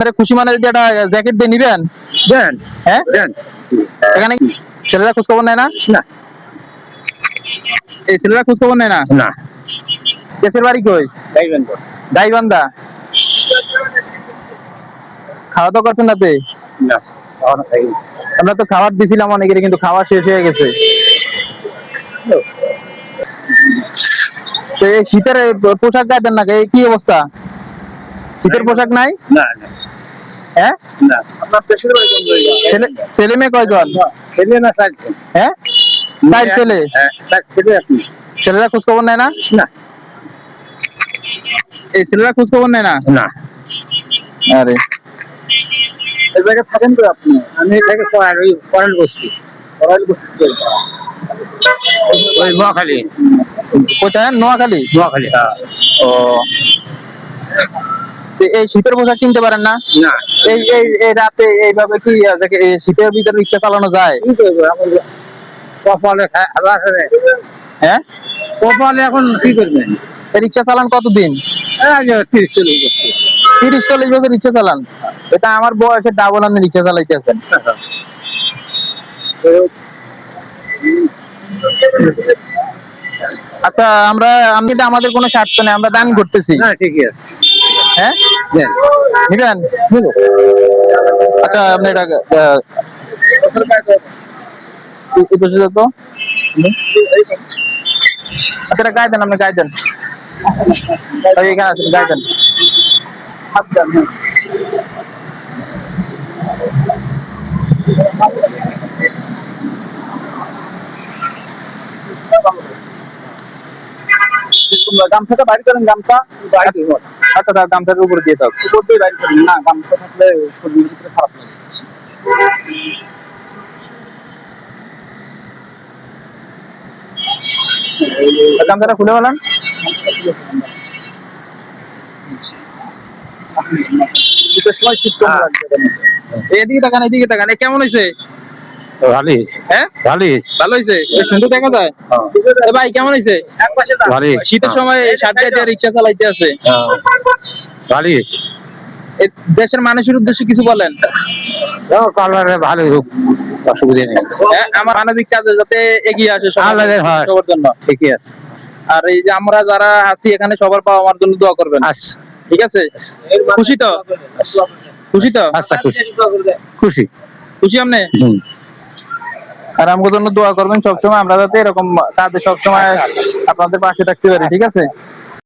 আরে খুশি মানে যদি একটা জ্যাকেট দিয়ে নিবেন? দেন হ্যাঁ? দেন। এখানে ছেলেরা খোঁজ খবর নেয় না? না। এই ছেলেরা খোঁজ খবর নেয় না? না। দেশের বাড়ি কই? তো গাইবান্ধা। খাওয়া দাওয়া করছেন রাতে না আমরা তো খাবার দিছিলাম অনেকের কিন্তু খাওয়া শেষ হয়ে গেছে। তো এই শীতের পোশাক গায়ে দেন না কি অবস্থা? শীতের পোশাক নাই? না না। হ্যাঁ? ছেলে ছেলে মেয়ে কয়জন? ছেলে না সাইকেল হ্যাঁ? চার ছেলে? হ্যাঁ ছেলে আপনি ছেলেরা খোঁজ খবর নেয় না? না। এই ছেলেরা খোঁজ খবর নেয় না? না। আরে। এই জায়গায় থাকেন তো আপনি। আমি এটাকে ওই করাল বসছি। করাল বসছি ওই নোয়াখালী। কোথায়? নোয়াখালী? নোয়াখালী হ্যাঁ। ও। এই শীতের পোশাক কিনতে পারেন না? এই এই এই রাতে এইভাবে কি শীতের ভিতরে রিক্সা চালানো যায়? কপালে। হ্যাঁ? কপালে এখন কি করবেন? রিক্সা চালান কতদিন? তিরিশ চল্লিশ বছর। তিরিশ চল্লিশ বছর রিক্সা চালান? এটা আমার বয়সের ডাবল আপনি রিক্সা চালাইতেছেন। আচ্ছা আমরা আমি আমাদের কোনো স্বার্থ নেই আমরা দান করতেছি। না ঠিকই আছে। হ্যাঁ। নিবেন? আচ্ছা আপনি এটা তো। আচ্ছা এটা গায়ে দেন আপনি গায়ে দেন। এখানে আছেন গায়ে দেন। গামছাটা বাইরে করেন গামছা আচ্ছা তার গামছাটার উপরে দিয়ে দাও। উপর দিয়ে বাইরে করেন। না গামছা থাকলে শরীরের ভিতরে খারাপ লাগে। গামছাটা খুলে বলেন শীতের সময় শীত কম লাগবে। এদিকে তাকান এদিকে তাকান। কেমন হয়েছে হ্যাঁ? ভালোই ভালো হয়েছে সুন্দর দেখা যায়? ভাই কেমন হয়েছে শীতের সময় সাত দিয়ে রিক্সা চালাইতে আছে। হ্যাঁ। এ দেশের মানুষের উদ্দেশ্যে কিছু বলেন। ও, ভালোই হোক। অসুবিধা নেই। হ্যাঁ, আমার মানবিক কাজে যাতে এগিয়ে আসে হ্যাঁ। সবার জন্য। ঠিকই আছে। আর এই যে আমরা যারা আছি এখানে সবার পাওয়া আমার জন্য দোয়া করবেন। আচ্ছা। ঠিক আছে? খুশি তো? খুশি। তো? আচ্ছা খুশি। খুশি। খুশি আপনি? আর আমাদের জন্য দোয়া করবেন সবসময়, আমরা যাতে এরকম তাদের সবসময় আপনাদের পাশে থাকতে পারি, ঠিক আছে?